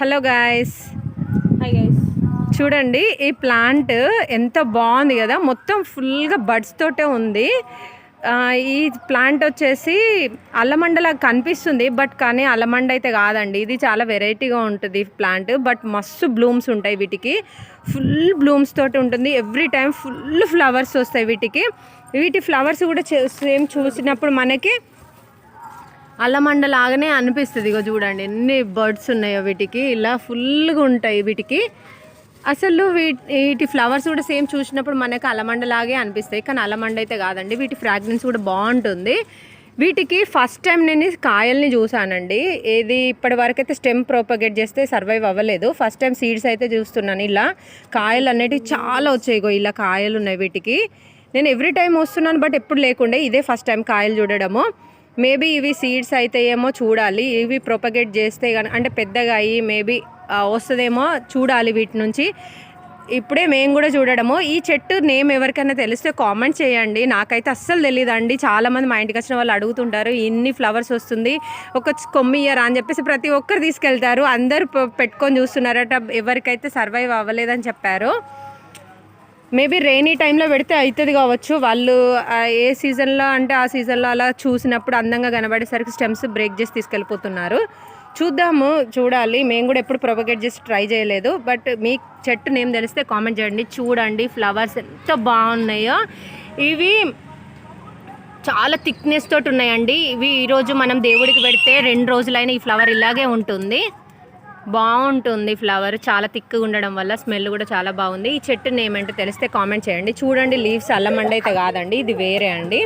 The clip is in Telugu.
హలో గాయస్ హాయ్ చూడండి ఈ ప్లాంట్ ఎంత బాగుంది కదా. మొత్తం ఫుల్గా బడ్స్ తోటే ఉంది. ఈ ప్లాంట్ వచ్చేసి అల్లమండలా కనిపిస్తుంది బట్ కానీ అల్లమండ అయితే కాదండి. ఇది చాలా వెరైటీగా ఉంటుంది ప్లాంట్ బట్ మస్తు బ్లూమ్స్ ఉంటాయి వీటికి. ఫుల్ బ్లూమ్స్ తోటి ఉంటుంది. ఎవ్రీ టైం ఫుల్ ఫ్లవర్స్ వస్తాయి వీటికి. వీటి ఫ్లవర్స్ కూడా సేమ్ చూసినప్పుడు మనకి అల్లమండ లాగానే అనిపిస్తుంది. ఇగో చూడండి ఎన్ని బర్డ్స్ ఉన్నాయో వీటికి. ఇలా ఫుల్గా ఉంటాయి వీటికి. అసలు వీటి వీటి ఫ్లవర్స్ కూడా సేమ్ చూసినప్పుడు మనకు అలమండలాగే అనిపిస్తాయి. కానీ అలమండ అయితే కాదండి వీటి ఫ్రాగ్రెన్స్ కూడా బాగుంటుంది. వీటికి ఫస్ట్ టైం నేను కాయల్ని చూసానండి. ఏది ఇప్పటి వరకు అయితే స్టెమ్ ప్రోపగేట్ చేస్తే సర్వైవ్ అవ్వలేదు. ఫస్ట్ టైం సీడ్స్ అయితే చూస్తున్నాను ఇలా. కాయలు అనేటివి చాలా వచ్చాయిగో ఇలా కాయలు ఉన్నాయి వీటికి. నేను ఎవ్రీ టైం వస్తున్నాను బట్ ఎప్పుడు లేకుండే ఇదే ఫస్ట్ టైం కాయలు చూడడము. మేబీ ఇవి సీడ్స్ అయితే ఏమో చూడాలి. ఇవి ప్రొపగేట్ చేస్తే కానీ అంటే పెద్దగా అయ్యి మేబీ వస్తుందేమో చూడాలి వీటి నుంచి. ఇప్పుడే మేము కూడా చూడడము. ఈ చెట్టు నేమ్ ఎవరికైనా తెలిస్తే కామెంట్ చేయండి. నాకైతే అస్సలు తెలియదండి చాలామంది మా ఇంటికి వచ్చిన వాళ్ళు అడుగుతుంటారు ఇన్ని ఫ్లవర్స్ వస్తుంది ఒక కొమ్మి ఇయర్ అని చెప్పేసి ప్రతి ఒక్కరు తీసుకెళ్తారు. అందరు పెట్టుకొని చూస్తున్నారట. ఎవరికైతే సర్వైవ్ అవ్వలేదని చెప్పారు. మేబీ రెయినీ టైంలో పెడితే అవుతుంది కావచ్చు. వాళ్ళు ఏ సీజన్లో అంటే ఆ సీజన్లో అలా చూసినప్పుడు అందంగా కనబడేసరికి స్టెమ్స్ బ్రేక్ చేసి తీసుకెళ్ళిపోతున్నారు. చూద్దాము చూడాలి. మేము కూడా ఎప్పుడు ప్రొపగేట్ చేసి ట్రై చేయలేదు. బట్ మీ చెట్టు నేమ్ తెలిస్తే కామెంట్ చేయండి. చూడండి ఫ్లవర్స్ ఎంత బాగున్నాయో. ఇవి చాలా థిక్నెస్ తోటి ఉన్నాయండి. ఇవి ఈరోజు మనం దేవుడికి పెడితే రెండు రోజులైనా ఈ ఫ్లవర్ ఇలాగే ఉంటుంది. బాగుంటుంది ఫ్లవర్. చాలా థిక్గా ఉండడం వల్ల స్మెల్ కూడా చాలా బాగుంది. ఈ చెట్టు నేమ్ ఏంటో తెలిస్తే కామెంట్ చేయండి. చూడండి లీవ్స్ అల్లమండి అయితే కాదండి. ఇది వేరే అండి.